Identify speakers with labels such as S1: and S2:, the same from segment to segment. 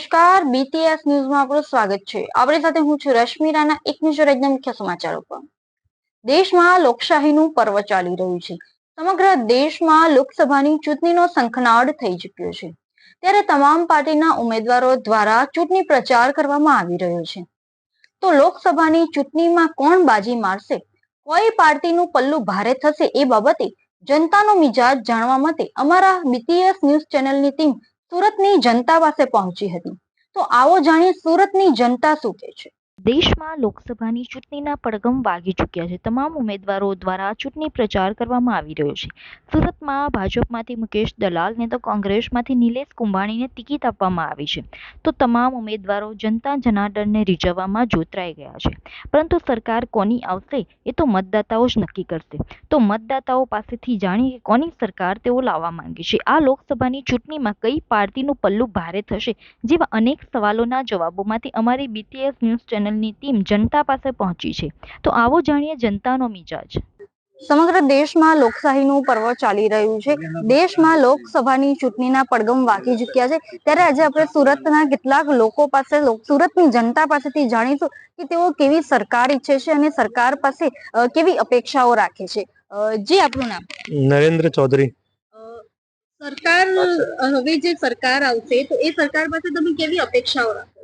S1: નમસ્કાર બીટીએસ ન્યૂઝમાં આપનું સ્વાગત છે. આપણી સાથે હું છું રશ્મિ રાણા, એક નજર મુખ્ય સમાચારો પર દેશમાં લોકશાહીનું પર્વ ચાલી રહ્યું છે. સમગ્ર દેશમાં લોકસભાની ચૂંટણીનો શંખનાદ થઈ ચૂક્યો છે. ત્યારે તમામ પાર્ટીના ઉમેદવારો દ્વારા ચૂંટણી પ્રચાર કરવામાં આવી રહ્યો છે. તો લોકસભાની ચૂંટણીમાં કોણ બાજી મારશે? કોઈ પાર્ટીનું પલ્લું ભારે થશે એ બાબતે જનતાનો મિજાજ જાણવા માટે અમારા બીટીએસ ન્યૂઝ ચેનલની ટીમ સુરતની જનતા પાસે પહોંચી હતી. તો આવો જાણીએ સુરતની જનતા શું કહે છે?
S2: દેશમાં લોકસભાની ચૂંટણીના પડઘમ વાગી ચૂક્યા છે. તમામ ઉમેદવારો દ્વારા ચૂંટણી પ્રચાર કરવામાં આવી રહ્યો છે. સુરતમાં ભાજપમાંથી મુકેશ દલાલને તો કોંગ્રેસમાંથી નિલેશ કુંભાણીને ટિકિટ આપવામાં આવી છે. તો તમામ ઉમેદવારો જનતા જનાર્દનને રીઝવવામાં જોતરાઈ ગયા છે. પરંતુ સરકાર કોની આવશે એ તો મતદાતાઓ જ નક્કી કરશે. તો મતદાતાઓ પાસેથી જાણીએ કે કોની સરકાર તેઓ લાવવા માંગે છે. આ લોકસભાની ચૂંટણીમાં કઈ પાર્ટીનું પલ્લું ભારે થશે? જેવા અનેક સવાલોના જવાબોમાંથી અમારી બીટીએસ ન્યૂઝ ચેનલની ટીમ જનતા પાસે પહોંચી છે. તો આવો જાણીએ જનતાનો મિજાજ.
S1: સમગ્ર દેશમાં લોકશાહીનું પર્વ ચાલી રહ્યું છે. દેશમાં લોકસભાની ચૂંટણીના પડગમ વાગી ચૂક્યા છે. ત્યારે આજે આપણે સુરતના કેટલાક લોકો પાસે સુરતની જનતા પાસેથી જાણીશું કે તેઓ કેવી સરકાર ઈચ્છે છે અને સરકાર પાસે કેવી અપેક્ષાઓ રાખે છે. જે આપનું નામ?
S3: નરેન્દ્ર ચૌધરી.
S1: સરકાર હવે જે સરકાર આવશે તો એ સરકાર પાસે તમે કેવી અપેક્ષાઓ રાખો? છો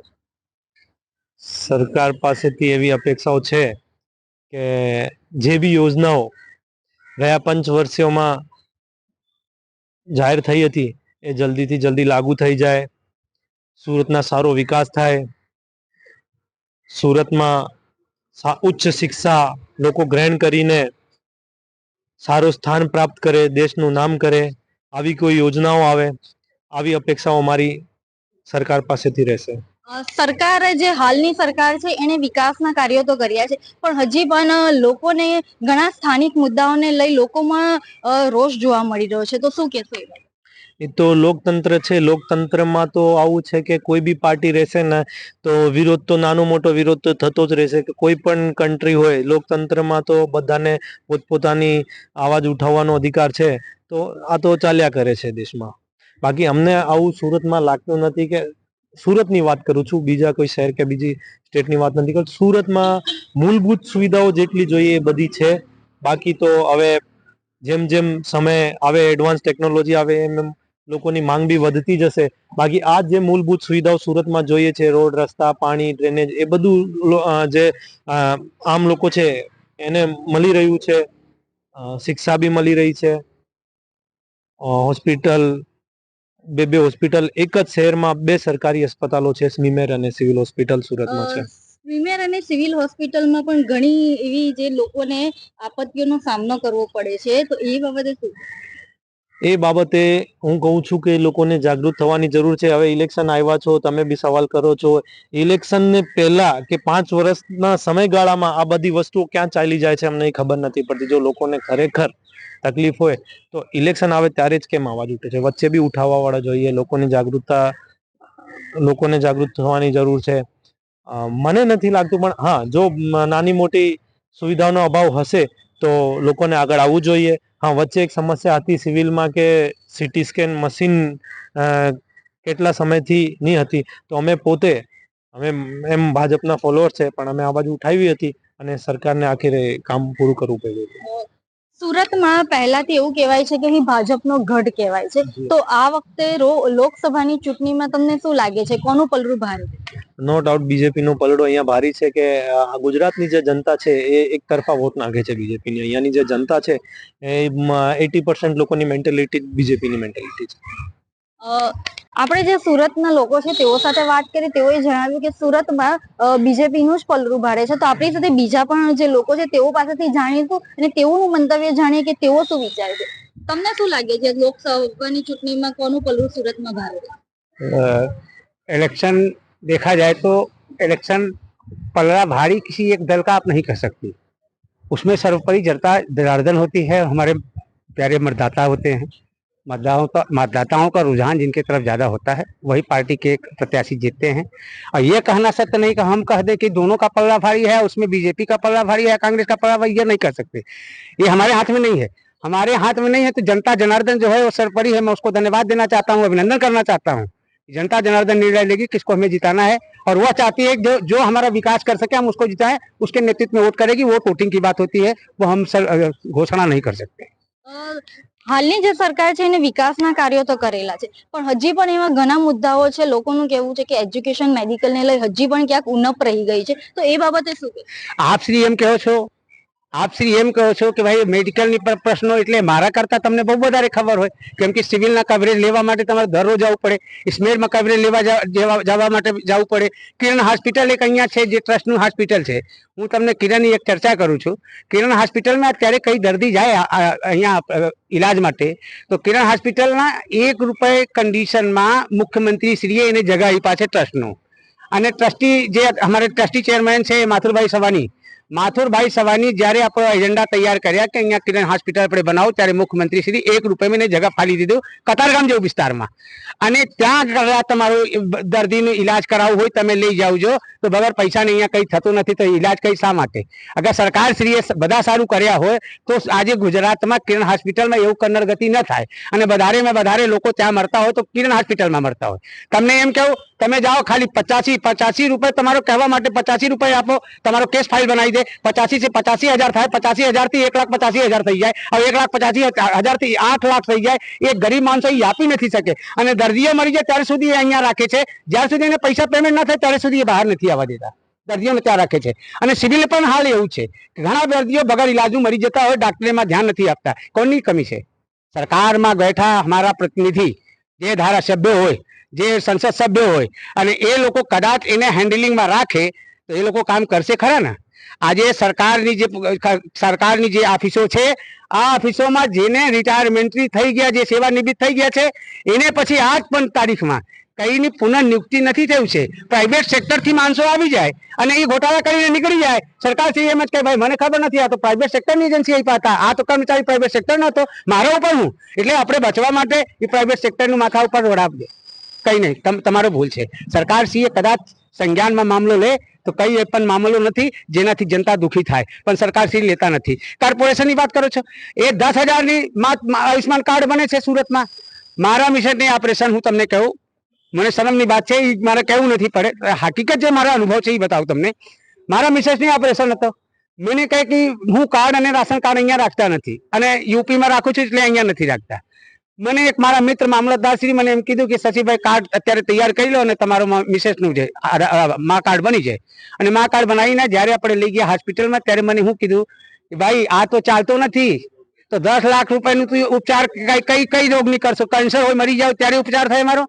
S3: સરકાર પાસેથી એવી અપેક્ષાઓ છે કે જે બી યોજનાઓ ગયા પંચ વર્ષોમાં જાહેર થઈ હતી, એ જલ્દીથી જલ્દી લાગુ થઈ જાય. સુરતના સારો વિકાસ થાય. સુરતમાં ઉચ્ચ શિક્ષા લોકો ગ્રહણ કરીને સારું સ્થાન પ્રાપ્ત કરે, દેશનું નામ કરે, આવી કોઈ યોજનાઓ આવે, આવી અપેક્ષાઓ મારી સરકાર પાસેથી રહેશે.
S1: સરકારે જે હાલની સરકાર છે, એને વિકાસના કાર્યો તો કર્યા છે, પણ હજી પણ લોકોને ઘણા સ્થાનિક મુદ્દાઓને લઈ લોકોમાં રોષ જોવા મળી રહ્યો છે. તો શું કહેશો એ
S3: એ તો લોકતંત્ર છે. લોકતંત્રમાં તો આવું છે કે કોઈ બી પાર્ટી રહેશે ને, તો વિરોધ તો નાનો મોટો વિરોધ તો થતો જ રહેશે કે કોઈ પણ કન્ટ્રી હોય, લોકતંત્રમાં તો બધાને પોતપોતાની અવાજ ઉઠાવવાનો અધિકાર છે. તો આ તો ચાલ્યા કરે છે દેશમાં. બાકી અમને આવું સુરતમાં લાગતું નથી કે સુરતની વાત કરું છું. બીજા કોઈ શહેર કે બીજી સ્ટેટની વાત નથી કરતો સુરતમાં મૂળભૂત સુવિધાઓ જેટલી જોઈએ એ બધી છે. બાકી તો હવે જેમ જેમ સમય આવે એડવાન્સ ટેકનોલોજી આવે, એમ એમ લોકોની માંગ બી વધતી જશે. બાકી આ જે મૂળભૂત સુવિધાઓ સુરતમાં જોઈએ છે, રોડ, રસ્તા, પાણી ડ્રેનેજ એ બધું જે આમ લોકો છે, એને મળી રહ્યું છે. શિક્ષા બી મળી રહી છે. હોસ્પિટલ બે બે હોસ્પિટલ, એક જ શહેરમાં બે સરકારી અસ્પતાલો છે, સ્મીમેર અને સિવિલ હોસ્પિટલ સુરતમાં છે.
S1: સ્વીમેર અને સિવિલ હોસ્પિટલમાં પણ ઘણી એવી જે લોકોને આપત્તિઓનો સામનો કરવો પડે છે. તો એ બાબતે શું?
S3: એ બાબતે હું કહું છું કે લોકોને જાગૃત થવાની જરૂર છે. હવે ઇલેક્શન આવ્યા છો, તમે બી સવાલ કરો છો. ઇલેક્શનને પહેલા કે પાંચ વર્ષના સમયગાળામાં આ બધી વસ્તુઓ ક્યાં ચાલી જાય છે અમને ખબર નથી પડતી. જો લોકોને ખરેખર તકલીફ હોય તો ઇલેક્શન આવે ત્યારે જ કેમ અવાજ ઉઠે છે? વચ્ચે બી ઉઠાવવા વાળા જોઈએ, લોકોની જાગૃતતા, લોકોને જાગૃત થવાની જરૂર છે. મને નથી લાગતું, પણ હા, જો નાની મોટી સુવિધાઓનો અભાવ હશે તો લોકોને આગળ આવવું જોઈએ. હા વચ્ચે એક સમસ્યા હતી સિવિલમાં કે સિટી સ્કેન મશીન કેટલા સમયથી નહીં હતી. તો અમે પોતે અમે એમ ભાજપના ફોલોઅર છે પણ અમે આ બાજુ ઉઠાવી હતી અને સરકારને આખરે કામ પૂરું કરવું પડ્યું
S1: સુરતમાં પહેલાથી એવું કહેવાય છે કે અહીં ભાજપનો ગઢ કહેવાય છે. તો આ વખતે લોકસભાની ચૂંટણીમાં તમને શું લાગે છે? કોનું પલરું ભારે?
S3: નો ડાઉટ બીજેપીનો પલડો અહીંયા ભારી છે કે ગુજરાતની જે જનતા છે એ એક તરફા વોટ નાખે છે બીજેપીની અહીંયાની જે જનતા છે એ એટી પર્સન્ટ લોકોની મેન્ટેલિટી બીજેપીની મેન્ટેલિટી છે.
S1: આપણે જે સુરતના લોકો છે તેઓ સાથે વાત કરી તેઓએ જણાવ્યું કે સુરતમાં બીજેપીનું જ પલરું ભારે છે. તો આપણી સાથે બીજા પણ જે લોકો છે તેઓ પાસેથી જાણીશું અને તેઓનું મંતવ્ય જાણીએ કે તેઓ શું વિચારે છે. તમને શું લાગે છે લોકસભાની ચૂંટણીમાં કોનું પલરું સુરતમાં ભારે છે?
S4: ઇલેક્શન देखा जाए तो इलेक्शन पलड़ा भारी किसी एक दल का आप नहीं कह सकती। उसमें सर्वोपरि जनता जनार्दन होती है, हमारे प्यारे मतदाता होते हैं। मतदाताओं का मतदाताओं का रुझान जिनके तरफ़ ज़्यादा होता है, वही पार्टी के प्रत्याशी जीतते हैं। और ये कहना सत्य नहीं कि हम कह दें कि दोनों का पलड़ा भारी है, उसमें बीजेपी का पलड़ा भारी है, कांग्रेस का पलड़ा भारी ये नहीं कर सकते। ये हमारे हाथ में नहीं है। हमारे हाथ में नहीं है तो जनता जनार्दन जो है वो सरपरी है। मैं उसको धन्यवाद देना चाहता हूँ, अभिनंदन करना चाहता हूँ। जनता जनार्दन निर्णय लेगी किसको हमें जिताना है और वह चाहती है कि जो जो हमारा विकास कर सके हम उसको जिताएं उसके नेतृत्व में वोट करेगी वो वोटिंग की बात होती है वो हम सर अ, घोषणा नहीं कर सकते
S1: અ, હાલની જે સરકાર છે એને વિકાસના કાર્યો તો કરેલા છે પણ હજી પણ એવા ઘણા મુદ્દાઓ છે લોકોનું કહેવું છે કે એજ્યુકેશન મેડિકલ ને લઈ હજી પણ ક્યાંક ઉણપ રહી ગઈ છે તો એ બાબતે શું કહેશો?
S4: આપ શ્રી એમ કહો છો આપ શ્રી એમ કહો છો કે ભાઈ મેડિકલની પર, પ્રશ્નો એટલે મારા કરતાં તમને બહુ વધારે ખબર હોય. કેમ કે સિવિલના કવરેજ લેવા માટે તમારે દરરોજ જવું પડે. સ્મેરમાં કવરેજ લેવા જવા માટે જવું પડે. કિરણ હોસ્પિટલ એક અહીંયા છે જે ટ્રસ્ટનું હોસ્પિટલ છે. હું તમને કિરણની એક ચર્ચા કરું છું. કિરણ હોસ્પિટલમાં અત્યારે કઈ દર્દી જાય અહીંયા ઇલાજ માટે, તો કિરણ હોસ્પિટલના એક રૂપિયા કન્ડિશનમાં મુખ્યમંત્રી શ્રીએ એને જગા આપ્યા છે ટ્રસ્ટનું. અને ટ્રસ્ટી જે અમારે ટ્રસ્ટી ચેરમેન છે એ માથુરભાઈ સવાની માથુરભાઈ સવાની જ્યારે આપણો એજન્ડા તૈયાર કર્યા કે અહીંયા કિરણ હોસ્પિટલ આપણે બનાવો, ત્યારે મુખ્યમંત્રી શ્રી એક રૂપિયામાં એને જગા ફાળી દીધું, કતારગામ જેવું વિસ્તારમાં. અને ત્યાં તમારું દર્દીનું ઈલાજ કરાવવું હોય, તમે લઈ જાવજો તો વગર પૈસાને અહીંયા કંઈ થતું નથી, તો ઈલાજ કઈ શા માટે? અગર સરકાર શ્રીએ બધા સારું કર્યા હોય, તો આજે ગુજરાતમાં કિરણ હોસ્પિટલમાં એવું કન્નર ગતિ ન થાય. અને વધારેમાં વધારે લોકો ત્યાં મરતા હોય, તો કિરણ હોસ્પિટલમાં મરતા હોય. તમને એમ કહું તમે જાઓ ખાલી પચાસી પચાસી રૂપિયા તમારો કહેવા માટે પચાસી રૂપિયા આપો, તમારો કેસ ફાઇલ બનાવી દે. પચાસી થી પચાસી હજાર થાય, પચાસી હજારથી એક લાખ પચાસી હજાર થઈ જાય. હવે એક લાખ પચાસી હજારથી આઠ લાખ થઈ જાય. એ ગરીબ માણસો આપી નથી શકે. અને દર્દીઓ મરી જાય ત્યારે સુધી અહીંયા રાખે છે. જ્યાં સુધી એને પૈસા પેમેન્ટ ના થાય ત્યારે સુધી એ બહાર નથી આવવા દેતા. દર્દીઓને ત્યાં રાખે છે. અને સિવિલ પણ હાલ એવું છે. ઘણા દર્દીઓ બગર ઇલાજનું મરી જતા હોય ડોક્ટરેમાં ધ્યાન નથી આપતા. કોની કમી છે? સરકારમાં બેઠા અમારા પ્રતિનિધિ, જે ધારાસભ્ય હોય જે સંસદ સભ્ય હોય અને એ લોકો કદાચ એને હેન્ડલિંગમાં રાખે, તો એ લોકો કામ કરશે ખરા ને? આજે સરકારની જે સરકારની જે ઓફિસો છે, આ ઓફિસોમાં જેને રિટાયરમેન્ટરી થઈ ગયા, જે સેવાનિવૃત્ત થઈ ગયા છે, એને પછી આજ પણ તારીખમાં કઈની પુનઃનિયુક્તિ નથી થયું છે. પ્રાઇવેટ સેક્ટરથી માણસો આવી જાય અને એ ગોટાળા કરીને નીકળી જાય. સરકાર શ્રી એમ જ કે, ભાઈ, મને ખબર નથી, આ તો પ્રાઇવેટ સેક્ટરની એજન્સી આપ્યા હતા. આ તો કર્મચારી પ્રાઇવેટ સેક્ટર હતો મારો ઉપર હું. એટલે આપણે બચવા માટે એ પ્રાઇવેટ સેક્ટરનું માથા ઉપર વડાવજે કઈ નહીં. તમ, તમારો ભૂલ છે. સરકાર શ્રીએ કદાચ સંજ્ઞાનમાં મામલો લે, તો કઈ પણ મામલો નથી જેનાથી જનતા દુઃખી થાય. પણ સરકાર શ્રી લેતા નથી. કોર્પોરેશનની વાત કરો છો? એ દસ હજારની આયુષ્યમાન કાર્ડ બને છે સુરતમાં. મારા મિશનની ઓપરેશન હું તમને કહું. મને શરમની વાત છે એ મારે કહેવું નથી પડે હકીકત જે મારા અનુભવ છે એ બતાવું તમને. મારા મિસેસની ઓપરેશન હતો. મને કહે કે હું કાર્ડ અને રાશન કાર્ડ અહીંયા રાખતા નથી. અને યુપીમાં રાખું છું, એટલે અહીંયા નથી રાખતા. મને એક મારા મિત્ર મામલતદારશ્રી મને એમ કીધું કે સચિભાઈ કાર્ડ અત્યારે તૈયાર કરી લો અને તમારો મિસેસનું આ- મા કાર્ડ બની જાય. અને મા કાર્ડ બનાવીને જ્યારે આપણે લઈ ગયા હોસ્પિટલમાં, ત્યારે મને શું કીધું કે ભાઈ, આ તો ચાલતો નથી. તો દસ લાખ રૂપિયાનું તું ઉપચાર કઈ કઈ રોગની કરશો? કેન્સર હોય, મરી જાવ, ત્યારે ઉપચાર થાય મારો?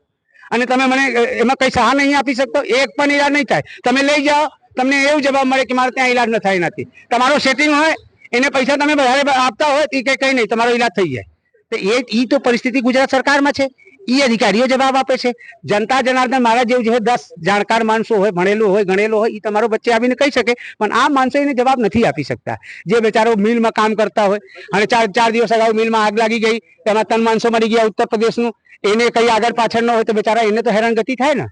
S4: અને તમે મને એમાં કઈ સહાય નહીં આપી શકતો? એક પણ ઈલાજ નહીં થાય. તમે લઈ જાઓ, તમને એવું જવાબ મળે કે મારે ત્યાં ઈલાજ ન થાય નથી તમારો સેટિંગ હોય, એને પૈસા તમે વધારે આપતા હોય એ કઈ કઈ નહીં, તમારો ઈલાજ થઈ જાય. તો એ ઈ તો પરિસ્થિતિ ગુજરાત સરકારમાં છે. ઈ અધિકારીઓ જવાબ આપે છે. જનતા જનાર્દન મારા જેવું જે દસ જાણકાર માણસો હોય, ભણેલું હોય, ગણેલું હોય એ તમારો બચ્ચે આવીને કહી શકે. પણ આ માણસો એને જવાબ નથી આપી શકતા. જે બેચારો મિલમાં કામ કરતા હોય અને ચાર ચાર દિવસ અગાઉ મિલમાં આગ લાગી ગઈ, તેમાં ત્રણ માણસો મરી ગયા ઉત્તર પ્રદેશનું. એને કઈ આગળ પાછળ ન હોય તો બેચારા એને તો હેરાનગતિ થાય ને.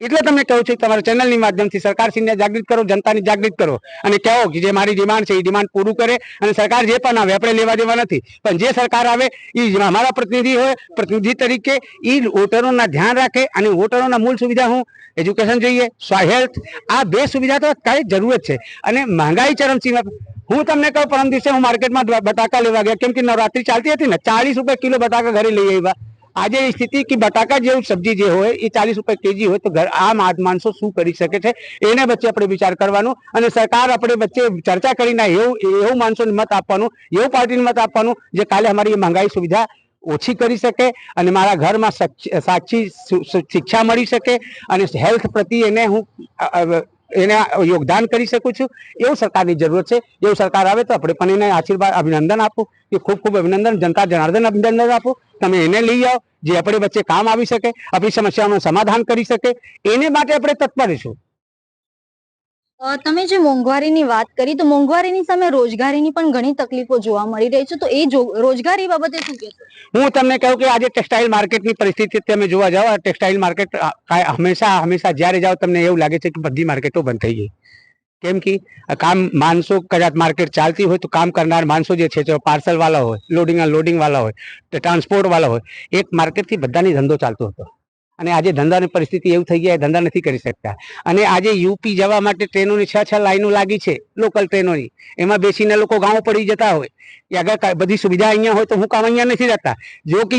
S4: એટલે તમને કહું છું, તમારા ચેનલની માધ્યમથી સરકારશ્રીને જાગૃત કરો, જનતાની જાગૃત કરો અને કહો કે જે મારી ડિમાન્ડ છે, એ ડિમાન્ડ પૂરું કરે અને સરકાર જે પણ આવે, આપણે લેવા દેવા નથી પણ જે સરકાર આવે, એ અમારા પ્રતિનિધિ હોય, પ્રતિનિધિ તરીકે એ વોટરોના ધ્યાન રાખે અને વોટરોના મૂળ સુવિધા હું એજ્યુકેશન જોઈએ હેલ્થ, આ બે સુવિધા તો કાંઈ જરૂરત છે અને મહેંગાઈ ચરમસીમા. હું તમને કહું, પરમ દિવસે હું માર્કેટમાં બટાકા લેવા ગયા, કેમ કે નવરાત્રી ચાલતી હતી ને ચાલીસ રૂપિયા કિલો બટાકા ઘરે લઈ આવ્યા આજે એ સ્થિતિ કે બટાકા જેવું સબ્જી જે હોય, એ ચાલીસ રૂપિયા કેજી હોય, તો ઘર આમ માણસો શું કરી શકે છે? એને વચ્ચે આપણે વિચાર કરવાનો અને સરકાર આપણે વચ્ચે ચર્ચા કરીને એવું એવું માણસોને મત આપવાનું, એવું પાર્ટીને મત આપવાનું, જે કાલે અમારી એ મહેંગાઈ સુવિધા ઓછી કરી શકે અને મારા ઘરમાં સચ- શિક્ષા મળી શકે અને હેલ્થ પ્રત્યે એને હું એને યોગદાન કરી શકું છું. એવું સરકારની જરૂરત છે. એવું સરકાર આવે તો આપણે પણ એને આશીર્વાદ, અભિનંદન આપું. કે ખૂબ ખૂબ અભિનંદન, જનતા જનાર્દન અભિનંદન આપો. તમે એને લઈ આવો. જે આપણે વચ્ચે કામ આવી શકે, આપણી સમસ્યાઓનું સમાધાન કરી શકે. એને માટે આપણે તત્પર છું
S1: તમે જે મોંઘવારીની વાત કરી, તો મોંઘવારીની સામે રોજગારીની પણ ઘણી તકલીફો જોવા મળી રહી છે. તો એ રોજગારી બાબતે શું કહેશો?
S4: હું તમને કહું કે આજે ટેક્સટાઇલ માર્કેટની પરિસ્થિતિ તમે જોવા જાઓ ટેક્સટાઇલ માર્કેટ હંમેશા હંમેશા જ્યારે જાઓ તમને એવું લાગે છે કે બધી માર્કેટો બંધ થઈ ગઈ. કેમ કે કામ માણસો કદાચ માર્કેટ ચાલતી હોય તો કામ કરનાર માણસો જે છે પાર્સલ વાળા હોય લોડિંગ લોડિંગ વાળા હોય ટ્રાન્સપોર્ટ વાળા હોય, એક માર્કેટથી બધાની ધંધો ચાલતો હતો. અને આજે ધંધાની પરિસ્થિતિ એવું થઈ ગયા ધંધા નથી કરી શકતા. અને આજે યુપી જવા માટે ટ્રેનોની છ છ લાઈનો લાગી છે, લોકલ ટ્રેનોની. એમાં બેસીને લોકો ગામો પડી જતા હોય. કે અગર બધી સુવિધા અહીંયા હોય તો હું કામ અહીંયા નથી રહેતા. જો કે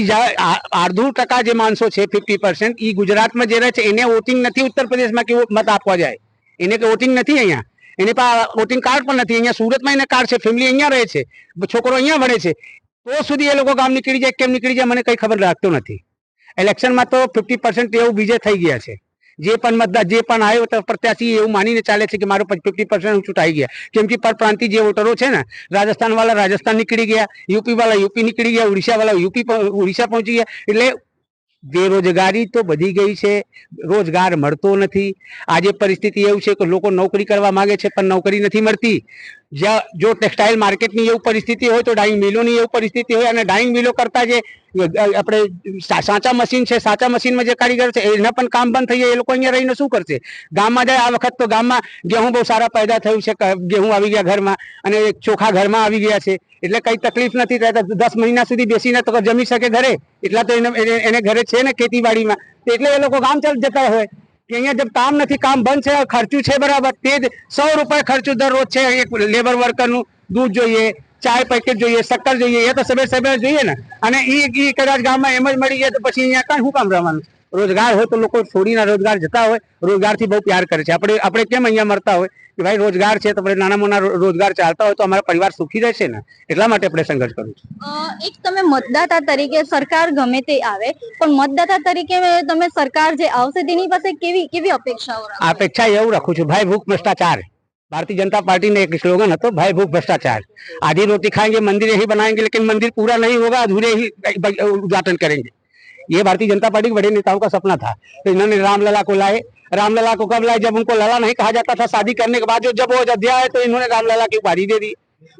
S4: અડધું ટકા જે માણસો છે ફિફ્ટી પર્સન્ટ એ ગુજરાતમાં જે રહે છે, એને વોટિંગ નથી ઉત્તર પ્રદેશમાં કે મત આપવા જાય. એને કે વોટિંગ નથી અહીંયા. એને પાસે વોટિંગ કાર્ડ પણ નથી. અહીંયા સુરતમાં એને કાર્ડ છે ફેમિલી અહીંયા રહે છે. છોકરો અહીંયા ભણે છે. તો સુધી એ લોકો ગામ નીકળી જાય, કેમ નીકળી જાય, મને કંઈ ખબર લાગતો નથી. ઇલેક્શનમાં તો ફિફ્ટી પર્સન્ટ એવું બીજે થઈ ગયા છે. જે પણ મતદાર, જે પણ આવ્યો તો પ્રત્યાશી એવું માનીને ચાલે છે કે મારું ફિફ્ટી પર્સન્ટ ચૂંટાઈ ગયા. કેમ કે પરપ્રાંતિ જે વોટરો છે ને, રાજસ્થાનવાળા રાજસ્થાન નીકળી ગયા, યુપીવાળા યુપી નીકળી ગયા ઉડીસા વાળા યુપી ઉડીસા પહોંચી ગયા. એટલે બેરોજગારી તો વધી ગઈ છે. રોજગાર મળતો નથી. આજે પરિસ્થિતિ એવું છે કે લોકો નોકરી કરવા માંગે છે પણ નોકરી નથી મળતી. જ્યાં જો ટેક્સટાઇલ માર્કેટની એવું પરિસ્થિતિ હોય તો ડાઈંગ મિલોની એવું પરિસ્થિતિ હોય અને ડાઈંગ મિલો કરતા જે આપણે સાચા મશીન છે, સાચા મશીનમાં જે કારીગર છે, એના પણ કામ બંધ થઈ જાય, એ લોકો અહીંયા રહીને શું કરશે? ગામમાં જાય, આ વખત તો ગામમાં ગેહું બહુ સારા પેદા થયું છે ગેહું આવી ગયા ઘરમાં અને ચોખા ઘરમાં આવી ગયા છે. એટલે કઈ તકલીફ નથી રહેતા, દસ મહિના સુધી બેસીને તો જમી શકે ઘરે. એટલા તો એને, એને- ઘરે છે ને ખેતીવાડીમાં. એટલે એ લોકો ગામ ચાલ જતા હોય. કે અહીંયા જબ કામ નથી, કામ બંધ છે, ખર્ચું છે બરાબર, તે જ સો રૂપિયા ખર્ચું દરરોજ છે. એક લેબર વર્કરનું દૂધ જોઈએ, ચાય પેકેટ જોઈએ, શક્કર જોઈએ, એ તો સબે સબે જોઈએ ને. અને ઈ કદાચ ગામમાં એમ જ મળી જાય તો પછી અહીંયા કાંઈ શું કામ રહેવાનું? रोज़गार हो तो लोग छोड़ी ना रोज़गार जता हो रोज़गार से बहुत प्यार करे अपने अपने केम अँ मरता हो भाई रोज़गार है तो अपने
S1: ना मोना रोज़गार चालता हो तो अमरा परिवार सुखी रहे संघर्ष करू एक ते मतदाता तरीके सरकार गमे आए मतदाता तरीके ते सरकार
S4: अपेक्षा यू रखू छू भाई भूख भ्रष्टाचार भारतीय जनता पार्टी ने एक स्लोगन तो भाई भूख भ्रष्टाचार आधी रोटी खाएँगे मंदिर यही बनाएँगे लेकिन मंदिर पूरा नहीं होगा अधूरे ही उद्घाटन करेंगे ये भारतीय जनता पार्टी के बड़े नेताओं का सपना था तो इन्होंने रामलला को लाए रामलला को कब लाए जब उनको लला नहीं कहा जाता था शादी करने के बाद जो जब वो अयोध्या आए तो इन्होंने रामलला की उपाधि दे दी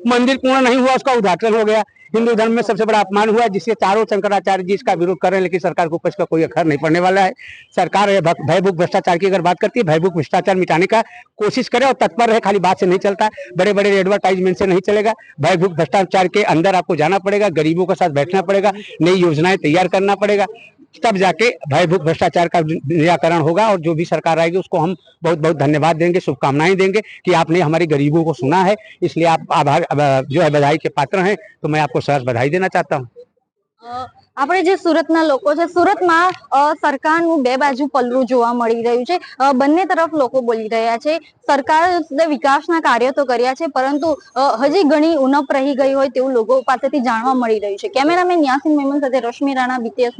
S4: मंदिर पूर्ण नहीं हुआ, उसका उद्घाटन हो गया। हिंदू धर्म में सबसे बड़ा अपमान हुआ जिससे चारों शंकराचार्य जी इसका विरोध कर रहे हैं, लेकिन सरकार को इसका कोई अखर नहीं पड़ने वाला है। सरकार ये भक- भयभूख भ्रष्टाचार की अगर बात करती है भयभूख भ्रष्टाचार मिटाने का कोशिश करे और तत्पर रहे, खाली बात से नहीं चलता। बड़े बड़े एडवर्टाइजमेंट से नहीं चलेगा। भयभूख भ्रष्टाचार के अंदर आपको जाना पड़ेगा, गरीबों के साथ बैठना पड़ेगा, नई योजनाएँ तैयार करना पड़ेगा। तब जाके भयभूत भ्रष्टाचार का निराकरण होगा और जो भी सरकार आएगी उसको हम बहुत बहुत धन्यवाद देंगे, शुभकामनाएँ देंगे कि आपने हमारे गरीबों को सुना है। इसलिए आप आभार जो है बधाई के पात्र हैं तो मैं आपको सहर्ष बधाई देना चाहता हूँ।
S1: આપણે જે સુરતના લોકો છે, સુરતમાં સરકારનું બે બાજુ પલ્લું જોવા મળી રહ્યું છે. બંને તરફ લોકો બોલી રહ્યા છે. સરકાર વિકાસના કાર્યો તો કર્યા છે, પરંતુ હજી ઘણી ઉણપ રહી ગઈ હોય તેવું લોકો પાસેથી જાણવા મળી રહ્યું છે. કેમેરામેન યાસીન મેમન સાથે રશ્મિ રાણા બીટીએસ